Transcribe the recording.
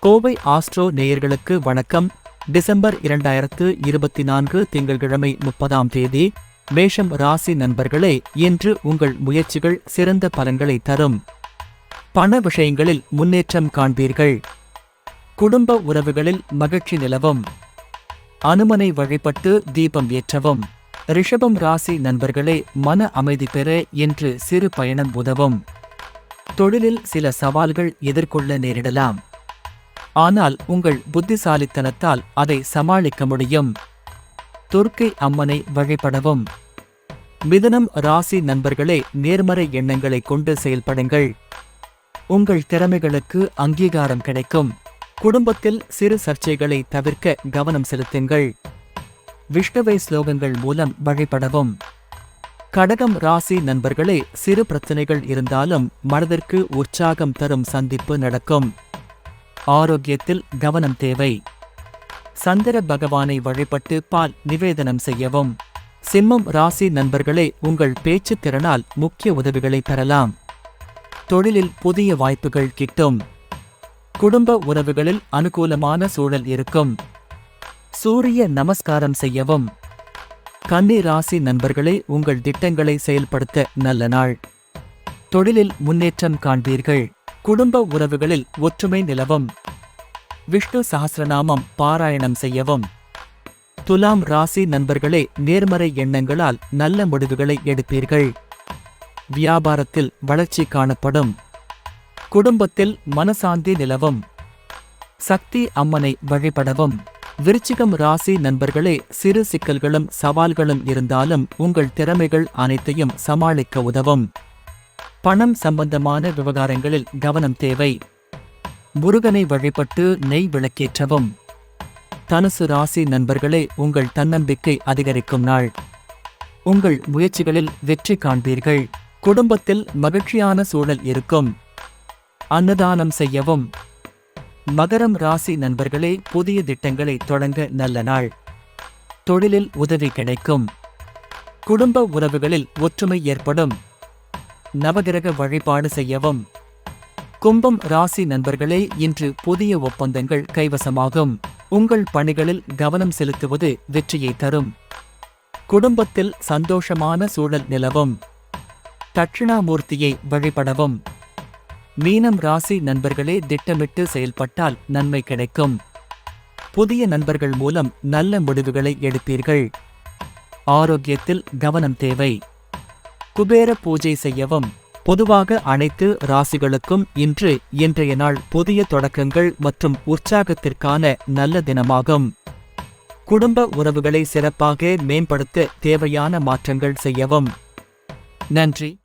Kovai astro நேயர்களுக்கு வணக்கம். December இரண்டாயிரத்து இருபத்தி நான்கு திங்கட்கிழமை முப்பதாம் தேதி மேஷம் ராசி நண்பர்களே இன்று உங்கள் முயற்சிகள் சிறந்த பலன்களை தரும். பண விஷயங்களில் முன்னேற்றம் காண்பீர்கள். குடும்ப உறவுகளில் மகிழ்ச்சி நிலவும். அனுமனை வழிபட்டு தீபம் ஏற்றவும். ரிஷபம் ராசி நண்பர்களே மன அமைதி பெற இன்று சிறு பயணம் உதவும். தொழிலில் சில சவால்கள் எதிர்கொள்ள நேரிடலாம். ஆனால் உங்கள் புத்திசாலித்தனத்தால் அதை சமாளிக்க முடியும். துர்க்கை அம்மனை வழிபடவும். மிதனம் ராசி நண்பர்களே நேர்மறை எண்ணங்களை கொண்டு செயல்படுங்கள். உங்கள் திறமைகளுக்கு அங்கீகாரம் கிடைக்கும். குடும்பத்தில் சிறு சர்ச்சைகளை தவிர்க்க கவனம் செலுத்துங்கள். விஷ்ணுவை ஸ்லோகங்கள் மூலம் வழிபடவும். கடகம் ராசி நண்பர்களே சிறு பிரச்சனைகள் இருந்தாலும் மனதிற்கு உற்சாகம் தரும் சந்திப்பு நடக்கும். ஆரோக்கியத்தில் கவனம் தேவை. சந்திர பகவானை வழிபட்டு பால் நிவேதனம் செய்யவும். சிம்மம் ராசி நண்பர்களே உங்கள் பேச்சு திறனால் முக்கிய உதவிகளை பெறலாம். தொழிலில் புதிய வாய்ப்புகள் கிட்டும். குடும்ப உறவுகளில் அனுகூலமான சூழல் இருக்கும். சூரிய நமஸ்காரம் செய்யவும். கன்னி ராசி நண்பர்களே உங்கள் திட்டங்களை செயல்படுத்த நல்ல நாள். தொழிலில் முன்னேற்றம் காண்பீர்கள். குடும்ப உறவுகளில் ஒற்றுமை நிலவும். விஷ்ணு சஹஸ்ரநாமம் பாராயணம் செய்யவும். துலாம் ராசி நண்பர்களே நேர்மறை எண்ணங்களால் நல்ல முடிவுகளை எடுப்பீர்கள். வியாபாரத்தில் வளர்ச்சி காணப்படும். குடும்பத்தில் மனசாந்தி நிலவும். சக்தி அம்மனை வழிபடவும். விருச்சிகம் ராசி நண்பர்களே சிறு சிக்கல்களும் சவால்களும் இருந்தாலும் உங்கள் திறமைகள் அனைத்தையும் சமாளிக்க உதவும். பணம் சம்பந்தமான விவகாரங்களில் கவனம் தேவை. முருகனை வழிபட்டு நெய் விளக்கேற்றவும். தனுசு ராசி நண்பர்களே உங்கள் தன்னம்பிக்கை அதிகரிக்கும் நாள். உங்கள் முயற்சிகளில் வெற்றி காண்பீர்கள். குடும்பத்தில் மகிழ்ச்சியான சூழல் இருக்கும். அன்னதானம் செய்யவும். மகரம் ராசி நண்பர்களே புதிய திட்டங்களை தொடங்க நல்ல நாள். தொழிலில் உதவி கிடைக்கும். குடும்ப உறவுகளில் ஒற்றுமை ஏற்படும். நவகிரக வழிபாடு செய்யவும். கும்பம் ராசி நண்பர்களே இன்று புதிய ஒப்பந்தங்கள் கைவசமாகும். உங்கள் பணிகளில் கவனம் செலுத்துவது வெற்றியை தரும். குடும்பத்தில் சந்தோஷமான சூழல் நிலவும். தட்சிணாமூர்த்தியை வழிபடவும். மீனம் ராசி நண்பர்களே திட்டமிட்டு செயல்பட்டால் நன்மை கிடைக்கும். புதிய நண்பர்கள் மூலம் நல்ல முடிவுகளை எடுப்பீர்கள். ஆரோக்கியத்தில் கவனம் தேவை. குபேர பூஜை செய்யவும் பொதுவாக அனைத்து ராசிகளுக்கும் இன்று இன்றைய நாள் புதிய தொடக்கங்கள் மற்றும் உற்சாகத்திற்கான நல்ல தினமாகும். குடும்ப உறவுகளை சிறப்பாக மேம்படுத்த தேவையான மாற்றங்கள் செய்யவும். நன்றி.